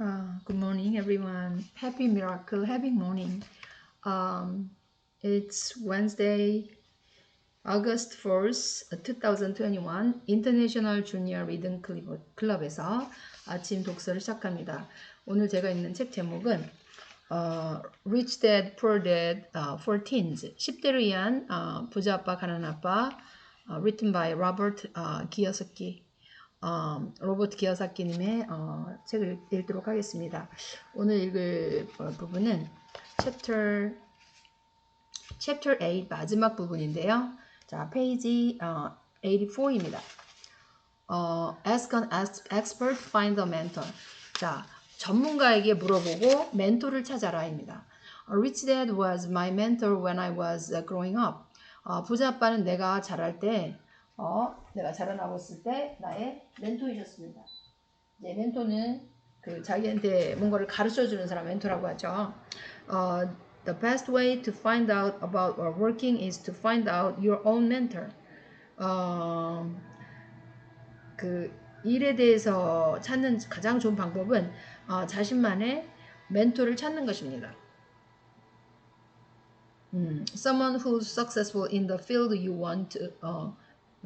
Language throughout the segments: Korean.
Uh, good morning, everyone. Happy miracle, happy morning. Um, it's Wednesday, August 1st, 2021. International Junior Reading Club- 클럽에서 아침 독서를 시작합니다. 오늘 제가 읽는 책 제목은 어, Rich Dad, Poor Dad 어, for Teens. 10대를 위한 어, 부자 아빠, 가난한 아빠. 어, written by Robert 어, 기어스키. 어, 로버트 기어사키님의 어, 책을 읽도록 하겠습니다. 오늘 읽을 어, 부분은 chapter chapter 8 마지막 부분인데요. 자, 페이지 어, 84입니다. 어, ask an ex- expert, find a mentor. 자, 전문가에게 물어보고 멘토를 찾아라입니다. A rich dad was my mentor when I was uh, growing up. 어, 부자 아빠는 내가 자랄 때, 어, 내가 자라나고 있을 때 나의 멘토이셨습니다. 이제 멘토는 그 자기한테 뭔가를 가르쳐 주는 사람 멘토라고 하죠. 어, the best way to find out about our working is to find out your own mentor. 어, 그 일에 대해서 찾는 가장 좋은 방법은 어, 자신만의 멘토를 찾는 것입니다. 음, someone who's successful in the field you want to 어,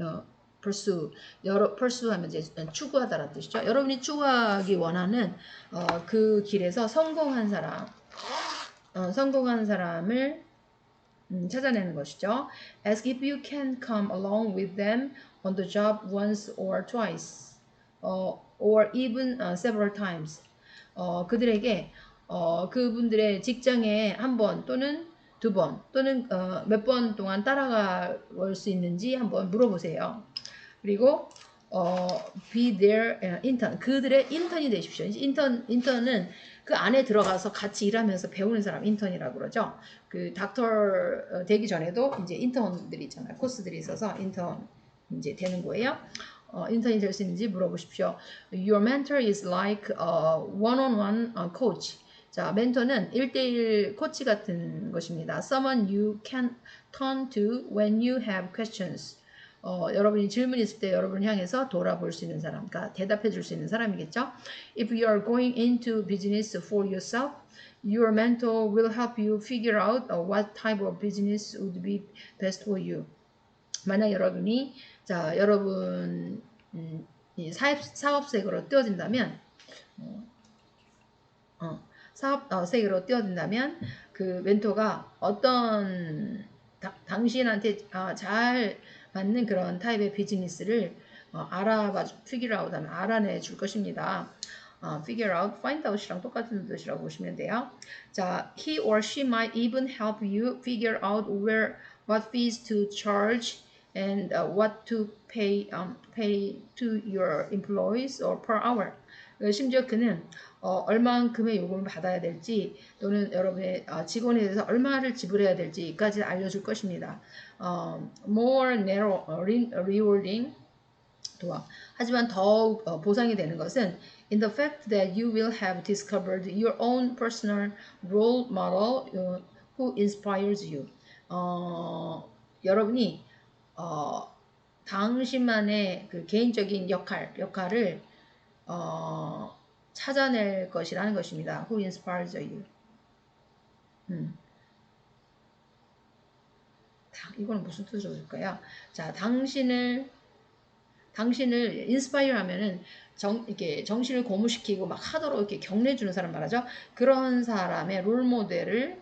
어, pursue. 여러 pursue 하면 이제 추구하다라는 뜻이죠. 여러분이 추구하기 원하는 어, 그 길에서 성공한 사람, 어, 성공한 사람을 음, 찾아내는 것이죠. Ask if you can come along with them on the job once or twice, 어, or even uh, several times. 어, 그들에게 어, 그분들의 직장에 한 번 또는 두 번 또는 어, 몇 번 동안 따라가 올수 있는지 한번 물어보세요. 그리고 어, be their intern 그들의 인턴이 되십시오. 인턴 인턴은 그 안에 들어가서 같이 일하면서 배우는 사람 인턴이라고 그러죠. 그 닥터 어, 되기 전에도 이제 인턴들이 있잖아요. 코스들이 있어서 인턴 이제 되는 거예요. 어, 인턴이 될 수 있는지 물어보십시오. Your mentor is like a one-on-one uh, coach. 자, 멘토는 1대1 코치 같은 것입니다. Someone you can turn to when you have questions. 어, 여러분이 질문 있을 때 여러분을 향해서 돌아볼 수 있는 사람, 그러니까 대답해 줄 수 있는 사람이겠죠. If you are going into business for yourself, your mentor will help you figure out uh, what type of business would be best for you. 만약 여러분이 자 여러분 음, 이 사업 사업 세계로 뛰어든다면 어, 어, 사업 어, 세계로 뛰어든다면 그 멘토가 어떤 다- 당신한테 아, 잘 맞는 그런 타입의 비즈니스를 어, 알아봐 figure out 하면 알아내 줄 것입니다. 어, figure out, find out이랑 똑같은 뜻이라고 보시면 돼요. 자, he or she might even help you figure out where what fees to charge and uh, what to pay um, pay to your employees or per hour. 어, 심지어 그는 어, 얼마만큼의 요금을 받아야 될지 또는 여러분의 어, 직원에 대해서 얼마를 지불해야 될지까지 알려줄 것입니다. 어, more narrow, 어, re- rewarding 도와. 하지만 더욱 어, 보상이 되는 것은 in the fact that you will have discovered your own personal role model uh, who inspires you. 어, 여러분이 어, 당신만의 그 개인적인 역할, 역할을 어, 찾아낼 것이라는 것입니다. Who inspires you? 음. 다- 이거는 무슨 뜻으로 줄까요? 자, 당신을 당신을 인스파이어 하면은 정 이렇게 정신을 고무시키고 막 하도록 이렇게 격려해 주는 사람 말하죠. 그런 사람의 롤 모델을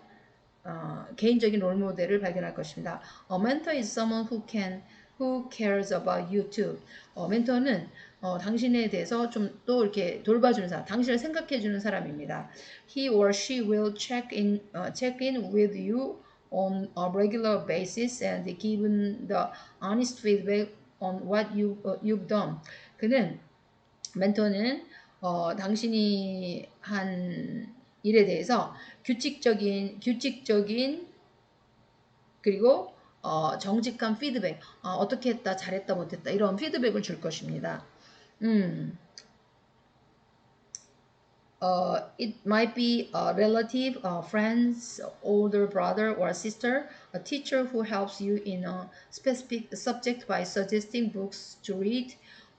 어, 개인적인 롤 모델을 발견할 것입니다. A mentor is someone who can who cares about you too. 어, 멘토는 어, 당신에 대해서 좀 또 이렇게 돌봐주는 사람, 당신을 생각해 주는 사람입니다. He or she will check in 어, check in with you on a regular basis and give the honest feedback on what you 어, you've done. 그는 멘토는 어, 당신이 한 일에 대해서 규칙적인 규칙적인 그리고 어, 정직한 피드백 어, 어떻게 했다 잘했다 못했다 이런 피드백을 줄 것입니다. 음. Uh, it might be a relative, a friend's older brother or sister, a teacher who helps you in a specific subject by suggesting books to read,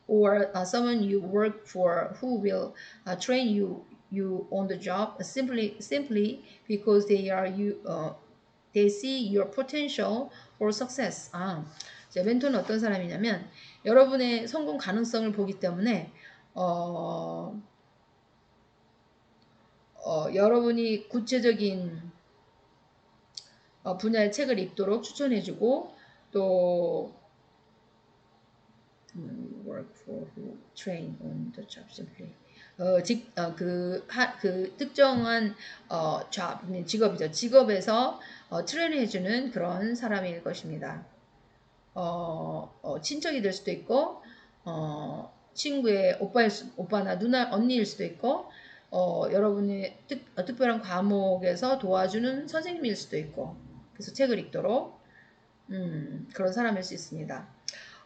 or uh, someone you work for who will uh, train you you on the job simply simply because they are you uh, they see your potential for success. 아, 제 멘토는 어떤 사람이냐면 여러분의 성공 가능성을 보기 때문에 어, 어, 여러분이 구체적인 어, 분야의 책을 읽도록 추천해주고 또 음, work for who train on the job simply 어, 직, 어, 그, 특정한 어, job, 직업이죠. 직업에서 어, 트레이닝 해주는 그런 사람일 것입니다. 어, 어, 친척이 될 수도 있고 어, 친구의 오빠일 수, 오빠나 누나 언니일 수도 있고 어, 여러분의 특, 어, 특별한 과목에서 도와주는 선생님일 수도 있고 그래서 책을 읽도록 음, 그런 사람일 수 있습니다.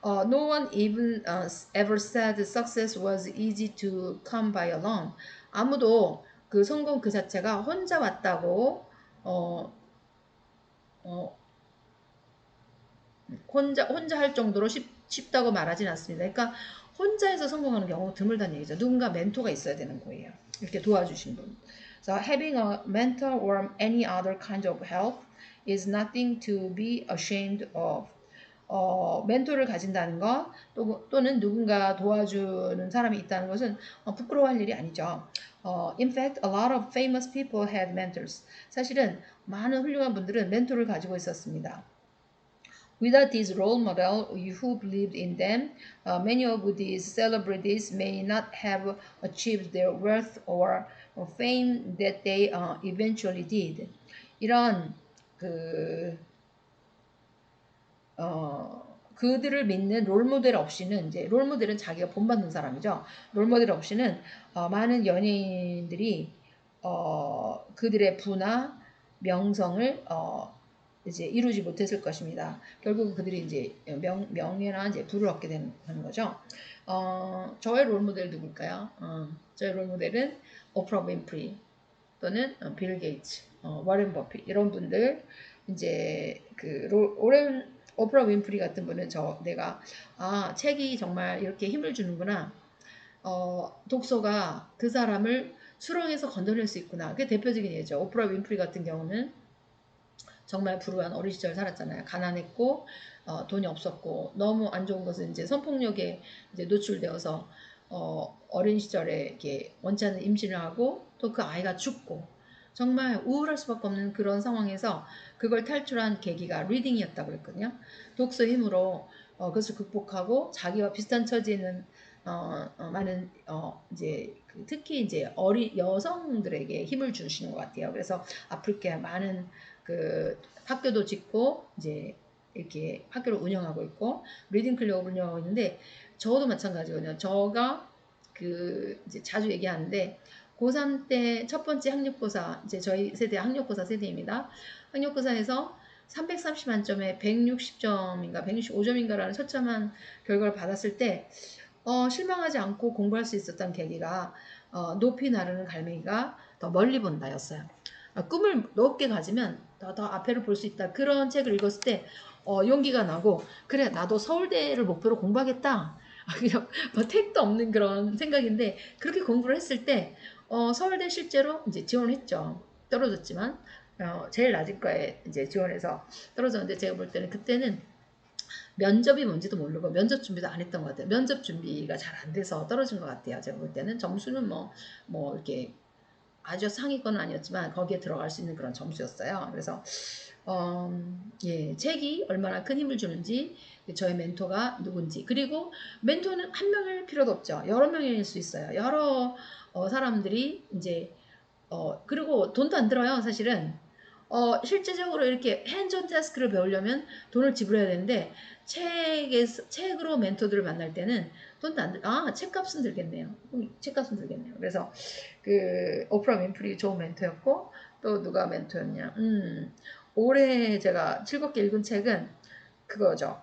어, no one even uh, ever said success was easy to come by alone. 아무도 그 성공 그 자체가 혼자 왔다고 어, 어, 혼자 혼자 할 정도로 쉽, 쉽다고 말하진 않습니다. 그러니까 혼자해서 성공하는 경우 드물다는 얘기죠. 누군가 멘토가 있어야 되는 거예요. 이렇게 도와주신 분. So having a mentor or any other kind of help is nothing to be ashamed of. 어, 멘토를 가진다는 것 또, 또는 누군가 도와주는 사람이 있다는 것은 어, 부끄러워할 일이 아니죠. 어, in fact, a lot of famous people had mentors. 사실은 많은 훌륭한 분들은 멘토를 가지고 있었습니다. Without this role model who believed in them, uh, many of these celebrities may not have achieved their wealth or fame that they uh, eventually did. 이런 그 어, 그들을 믿는 롤모델 없이는 이제 롤모델은 자기가 본받는 사람이죠. 롤모델 없이는 어, 많은 연예인들이 어, 그들의 부나 명성을 어, 이제 이루지 못했을 것입니다. 결국 그들이 이제 명, 명예나 이제 부를 얻게 되는 거죠. 어, 저의 롤모델 누굴까요? 어, 저의 롤모델은 오프라 윈프리 또는 빌 게이츠, 어, 워렌 버핏 이런 분들 이제 그 로, 오렌 오프라 윈프리 같은 분은 저 내가 아 책이 정말 이렇게 힘을 주는구나. 어, 독서가 그 사람을 수렁에서 건져낼 수 있구나. 그게 대표적인 예죠. 오프라 윈프리 같은 경우는 정말 불우한 어린 시절 살았잖아요. 가난했고 어, 돈이 없었고 너무 안 좋은 것은 이제 성폭력에 이제 노출되어서 어, 어린 시절에 이렇게 원치 않는 임신을 하고 또 그 아이가 죽고 정말 우울할 수밖에 없는 그런 상황에서 그걸 탈출한 계기가 리딩이었다고 그랬거든요. 독서 힘으로 어, 그것을 극복하고 자기와 비슷한 처지에 있는 어, 어, 많은 어, 이제 그 특히 이제 어린 여성들에게 힘을 주시는 것 같아요. 그래서 아프리카 많은 그 학교도 짓고 이제 이렇게 학교를 운영하고 있고 리딩 클럽을 운영하고 있는데 저도 마찬가지거든요. 저가 그 이제 자주 얘기하는데 고3 때 첫 번째 학력고사, 이제 저희 세대 학력고사 세대입니다. 학력고사에서 330 만점에 160점인가 165점인가라는 처참한 결과를 받았을 때 어, 실망하지 않고 공부할 수 있었던 계기가 어, 높이 나르는 갈매기가 더 멀리 본다였어요. 어, 꿈을 높게 가지면 더, 더 앞에를 볼 수 있다. 그런 책을 읽었을 때 어, 용기가 나고 그래 나도 서울대를 목표로 공부하겠다. 그냥 뭐 택도 없는 그런 생각인데 그렇게 공부를 했을 때 어, 서울대 실제로 이제 지원을 했죠. 떨어졌지만 어, 제일 낮은 과에 이제 지원해서 떨어졌는데 제가 볼 때는 그때는 면접이 뭔지도 모르고 면접 준비도 안 했던 것 같아요. 면접 준비가 잘 안 돼서 떨어진 것 같아요. 제가 볼 때는 점수는 뭐, 뭐 이렇게 아주 상위권은 아니었지만 거기에 들어갈 수 있는 그런 점수였어요. 그래서 어, 예, 책이 얼마나 큰 힘을 주는지 저의 멘토가 누군지 그리고 멘토는 한 명일 필요도 없죠. 여러 명일 수 있어요. 여러 어, 사람들이 이제 어, 그리고 돈도 안 들어요. 사실은 어, 실제적으로 이렇게 핸즈온 태스크를 배우려면 돈을 지불해야 되는데 책에서 책으로 멘토들을 만날 때는 돈도 안 들, 아, 책값은 들겠네요. 책값은 들겠네요. 그래서 그 오프라 윈프리 좋은 멘토였고 또 누가 멘토였냐? 음, 올해 제가 즐겁게 읽은 책은 그거죠.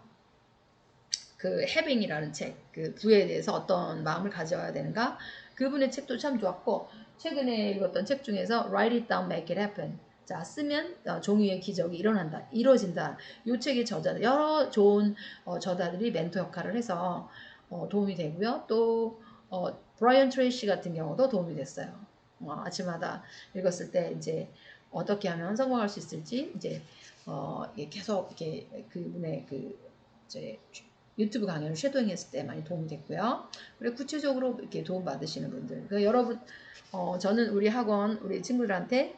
그 해빙이라는 책, 그 부에 대해서 어떤 마음을 가져야 되는가? 그분의 책도 참 좋았고 최근에 읽었던 책 중에서 Write It Down, Make It Happen. 자 쓰면 어, 종이의 기적이 일어난다, 이루어진다. 이 책의 저자 여러 좋은 어, 저자들이 멘토 역할을 해서 어, 도움이 되고요. 또 어, 브라이언 트레이시 같은 경우도 도움이 됐어요. 어, 아침마다 읽었을 때 이제 어떻게 하면 성공할 수 있을지 이제 어, 계속 이렇게 그분의 그 이제 유튜브 강연을 쉐도잉했을 때 많이 도움이 됐고요. 그리고 구체적으로 이렇게 도움 받으시는 분들, 그 여러분, 어, 저는 우리 학원 우리 친구들한테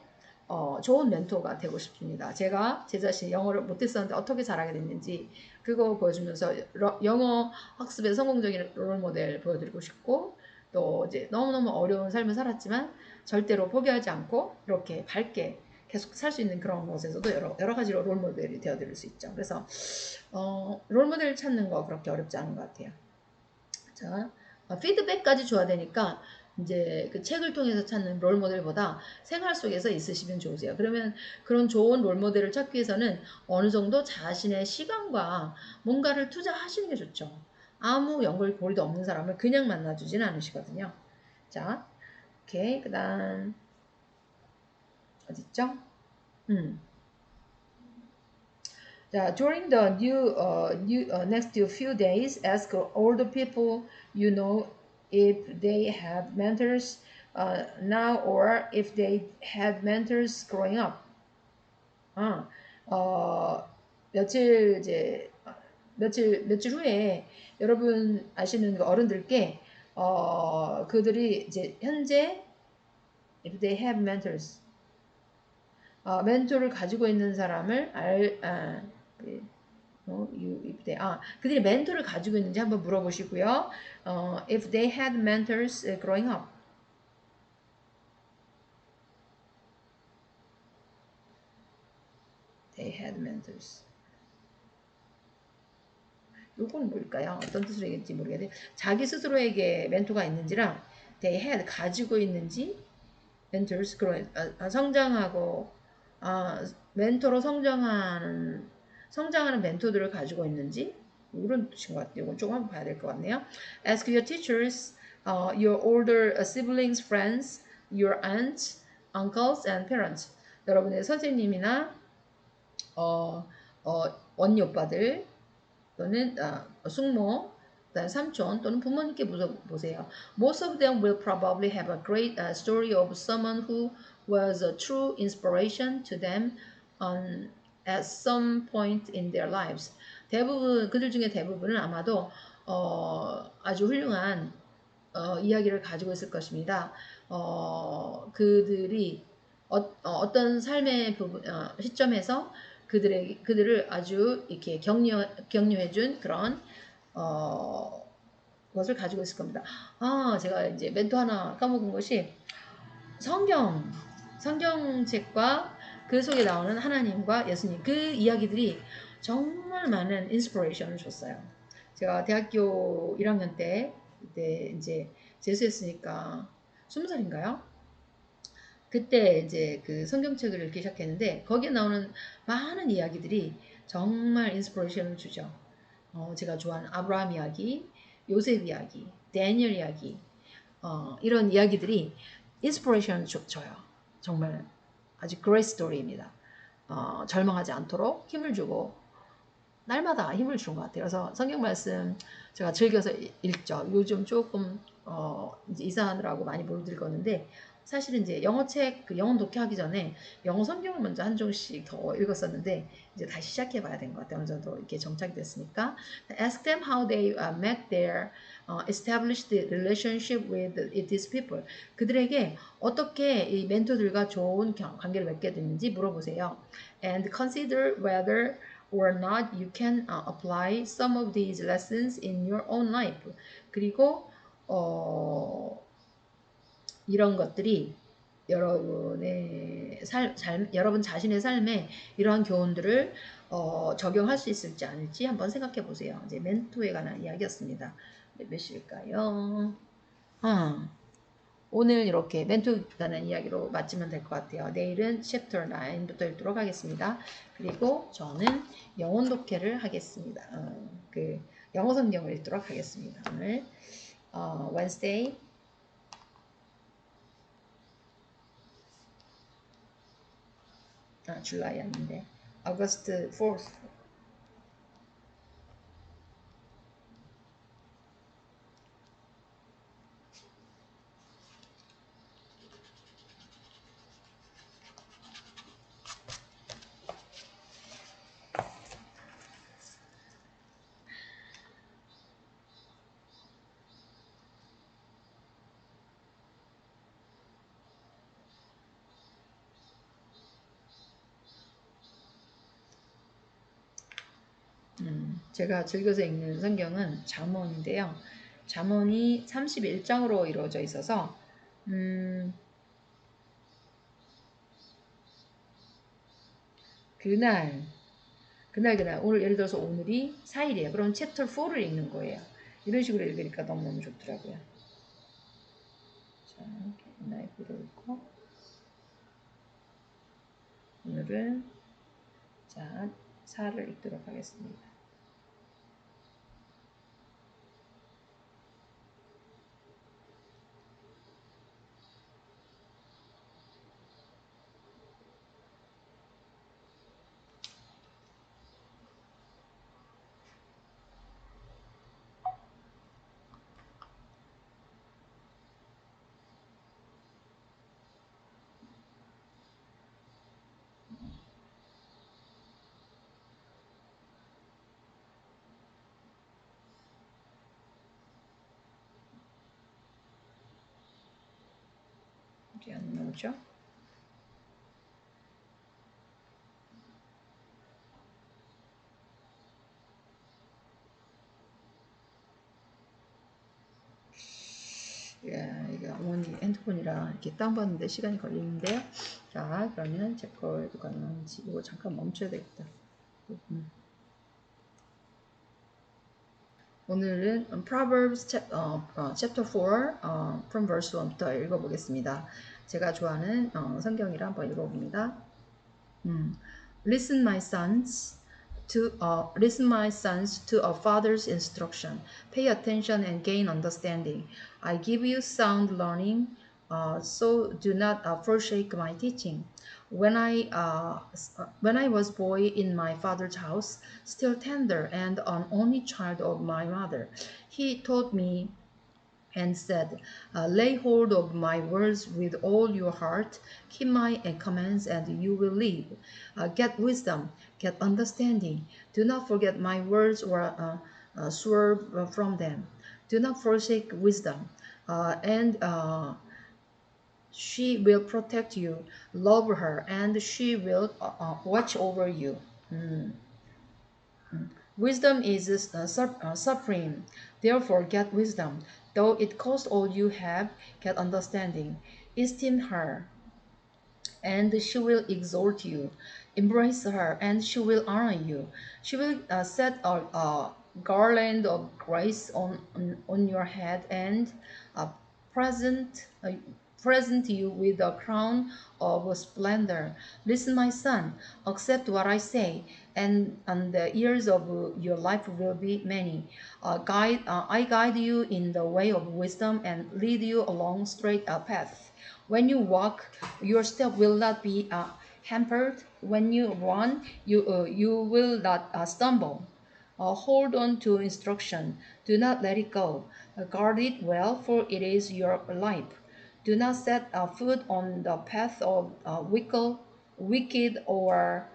어, 좋은 멘토가 되고 싶습니다. 제가 제 자신 영어를 못했었는데 어떻게 잘하게 됐는지 그거 보여주면서 러, 영어 학습의 성공적인 롤 모델 보여드리고 싶고 또 이제 너무너무 어려운 삶을 살았지만 절대로 포기하지 않고 이렇게 밝게 계속 살 수 있는 그런 곳에서도 여러, 여러 가지로 롤 모델이 되어드릴 수 있죠. 그래서 어, 롤 모델 찾는 거 그렇게 어렵지 않은 것 같아요. 자, 어, 피드백까지 줘야 되니까 이제 그 책을 통해서 찾는 롤 모델보다 생활 속에서 있으시면 좋으세요. 그러면 그런 좋은 롤 모델을 찾기 위해서는 어느 정도 자신의 시간과 뭔가를 투자하시는 게 좋죠. 아무 연결 고리도 없는 사람을 그냥 만나주지는 않으시거든요. 자, 오케이. 그 다음, 어딨죠? 음. 자, during the new, uh, new uh, next few days, ask all the people you know if they have mentors uh, now or if they had mentors growing up. 아, 어, 며칠 이제 며칠 며칠 후에 여러분 아시는 그 어른들께 어, 그들이 이제 현재 if they have mentors 어, 멘토를 가지고 있는 사람을 알 아, 그, 어, 아, 그들이 멘토를 가지고 있는지 한번 물어보시고요. 어, if they had mentors growing up. 요건 뭘까요? 어떤 뜻으로 얘기할지 모르겠는데 자기 스스로에게 멘토가 있는지랑 they had 가지고 있는지 mentors growing 아, 성장하고 아, 멘토로 성장하는 성장하는 멘토들을 가지고 있는지 이런 뜻인 것 같아요. 이건 조금 한번 봐야 될 것 같네요. Ask your teachers, uh, your older siblings, friends, your aunts, uncles, and parents. 여러분의 선생님이나 어, 어, 언니 오빠들 또는 아, 숙모, 그다음 삼촌 또는 부모님께 물어보세요. Most of them will probably have a great uh, story of someone who was a true inspiration to them on at some point in their lives. 대부분 그들 중에 대부분은 아마도 어, 아주 훌륭한 어, 이야기를 가지고 있을 것입니다. 어, 그들이 어, 떤 삶의 부분, 어, 시점에서 그들의 그들을 아주 이렇게 격려 격려해준 그런 어, 것을 가지고 있을 겁니다. 아, 제가 이제 멘토 하나 까먹은 것이 성경 성경책과 그 속에 나오는 하나님과 예수님 그 이야기들이 정말 많은 인스피레이션을 줬어요. 제가 대학교 1학년 때 그때 이제 재수했으니까 20살인가요? 그때 이제 그 성경책을 읽기 시작했는데 거기에 나오는 많은 이야기들이 정말 인스피레이션을 주죠. 어, 제가 좋아하는 아브라함 이야기, 요셉 이야기, 데니엘 이야기 어, 이런 이야기들이 인스피레이션을 줘요. 정말 아주 그레이 스토리입니다. 어, 절망하지 않도록 힘을 주고 날마다 힘을 주는 것 같아요. 그래서 성경 말씀 제가 즐겨서 읽죠. 요즘 조금 어, 이제 이사하느라고 많이 못 읽었는데 사실은 이제 영어 책, 그 영어 독해하기 전에 영어 성경을 먼저 한 종씩 더 읽었었는데 이제 다시 시작해 봐야 된것 같아요. 어느 정도 이렇게 정착이 됐으니까. Ask them how they uh, met their uh, established relationship with these people. 그들에게 어떻게 이 멘토들과 좋은 관계를 맺게 됐는지 물어보세요. And consider whether or not you can uh, apply some of these lessons in your own life. 그리고 어 이런 것들이 여러분의 삶, 삶, 여러분 자신의 삶에 이러한 교훈들을 어, 적용할 수 있을지 아닐지 한번 생각해 보세요. 이제 멘토에 관한 이야기였습니다. 몇 시일까요? 아, 오늘 이렇게 멘토에 관한 이야기로 마치면 될 것 같아요. 내일은 챕터 9부터 읽도록 하겠습니다. 그리고 저는 영혼 독해를 하겠습니다. 어, 그 영어 성경을 읽도록 하겠습니다. 오늘 어, Wednesday uh, July I mean August uh, 4th 음, 제가 즐겨서 읽는 성경은 잠언인데요. 잠언이 31장으로 이루어져 있어서 음, 그날 그날 그날 오늘 예를 들어서 오늘이 4일이에요. 그럼 챕터 4를 읽는 거예요. 이런 식으로 읽으니까 너무너무 좋더라고요. 자, 나이프로 읽고 오늘은 자 4를 읽도록 하겠습니다. 이게 안 나오죠? 예, 이게 어머니 핸드폰이라 이렇게 다운받는데 시간이 걸리는데요. 자, 그러면 제 거에도 가능한지 이거 잠깐 멈춰야 되겠다. 음. 오늘은 Proverbs chap, 어, 어, chapter 4 어, from verse 1부터 읽어보겠습니다. 제가 좋아하는 어, 성경이라 한번 읽어봅니다. 음. Listen, my sons, to uh, listen, my sons, to a father's instruction. Pay attention and gain understanding. I give you sound learning, uh, so do not uh, forsake my teaching. When I uh, when I was boy in my father's house, still tender and an only child of my mother, he taught me and said, uh, Lay hold of my words with all your heart, keep my commands, and you will live. Uh, get wisdom, get understanding. Do not forget my words or uh, uh swerve from them. Do not forsake wisdom, uh, and uh, she will protect you. Love her, and she will watch over you. Mm. Mm. Wisdom is uh, supreme. Therefore, get wisdom. Though it cost all you have, get understanding. Esteem her, and she will exhort you. Embrace her, and she will honor you. She will uh, set a, a, garland of grace on, on, on your head and a present uh, present you with a crown of splendor. Listen, my son, accept what I say, and, and the years of your life will be many. Uh, guide, uh, I guide you in the way of wisdom and lead you along straight uh, path. When you walk, your step will not be uh, hampered. When you run, you, uh, you will not uh, stumble. Uh, hold on to instruction. Do not let it go. Uh, guard it well, for it is your life. Do not set a foot on the path of uh, wicked, wicked or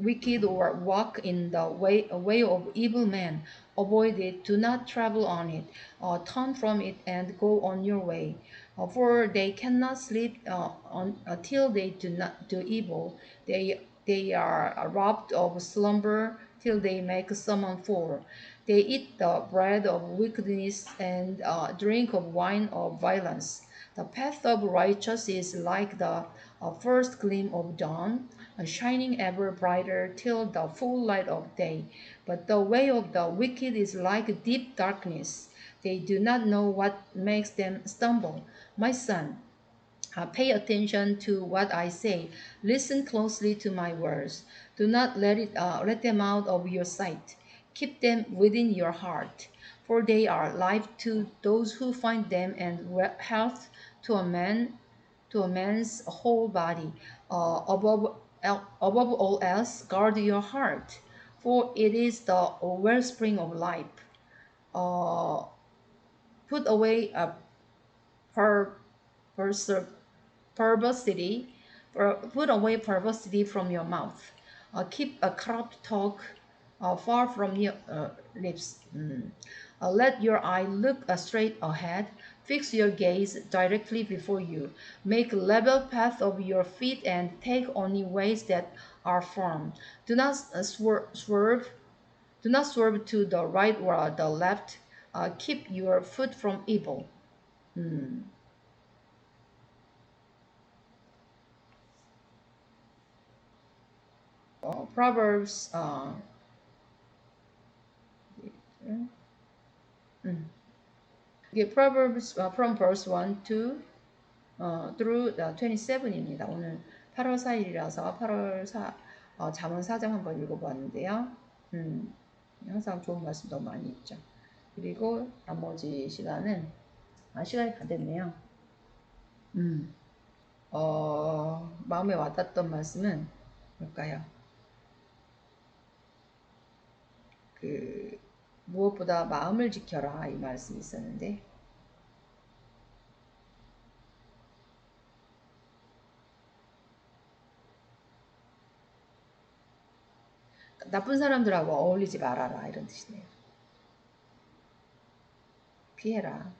wicked or walk in the way, way of evil men. Avoid it. Do not travel on it. Uh, turn from it and go on your way. Uh, for they cannot sleep uh, on, until they do not do evil. They they are robbed of slumber till they make someone fall. They eat the bread of wickedness and uh, drink of wine of violence. The path of righteous is like the uh, first gleam of dawn, uh, shining ever brighter till the full light of day. But the way of the wicked is like deep darkness. They do not know what makes them stumble. My son, uh, pay attention to what I say. Listen closely to my words. Do not let it uh, let them out of your sight. Keep them within your heart, for they are life to those who find them and health to a man to a man's whole body. Uh, above above all else, guard your heart, for it is the wellspring of life. Uh, put away a per, perversity, put away perversity from your mouth. Uh, keep a corrupt talk uh, far from your uh, lips. Mm. Uh, let your eye look straight ahead Fix your gaze directly before you. Make level path of your feet and take only ways that are firm. Do not uh, swerve, swerve. Do not swerve to the right or the left. Uh, keep your foot from evil. Hmm. Oh, Proverbs. Uh, mm. 이게 Proverbs 어, from verse 1 to 어, through 27입니다. 오늘 8월 4일이라서 8월 4 어, 잠언 4장 한번 읽어보았는데요. 음, 항상 좋은 말씀 너무 많이 있죠. 그리고 나머지 시간은 아, 시간이 다 됐네요. 음, 어, 마음에 와닿았던 말씀은 뭘까요? 그 무엇보다 마음을 지켜라 이 말씀이 있었는데 나쁜 사람들하고 어울리지 말아라 이런 뜻이네요. 피해라.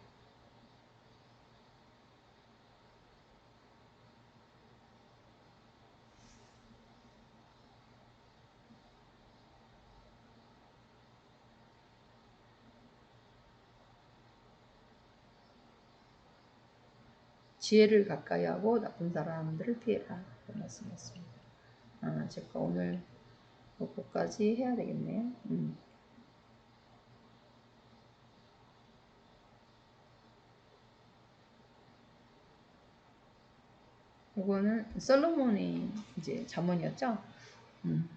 지혜를 가까이 하고 나쁜 사람들을 피해라. 그런 말씀이었습니다. 아, 제가 오늘 그거까지 해야 되겠네요. 음. 이거는 솔로몬이 이제 잠언이었죠. 음.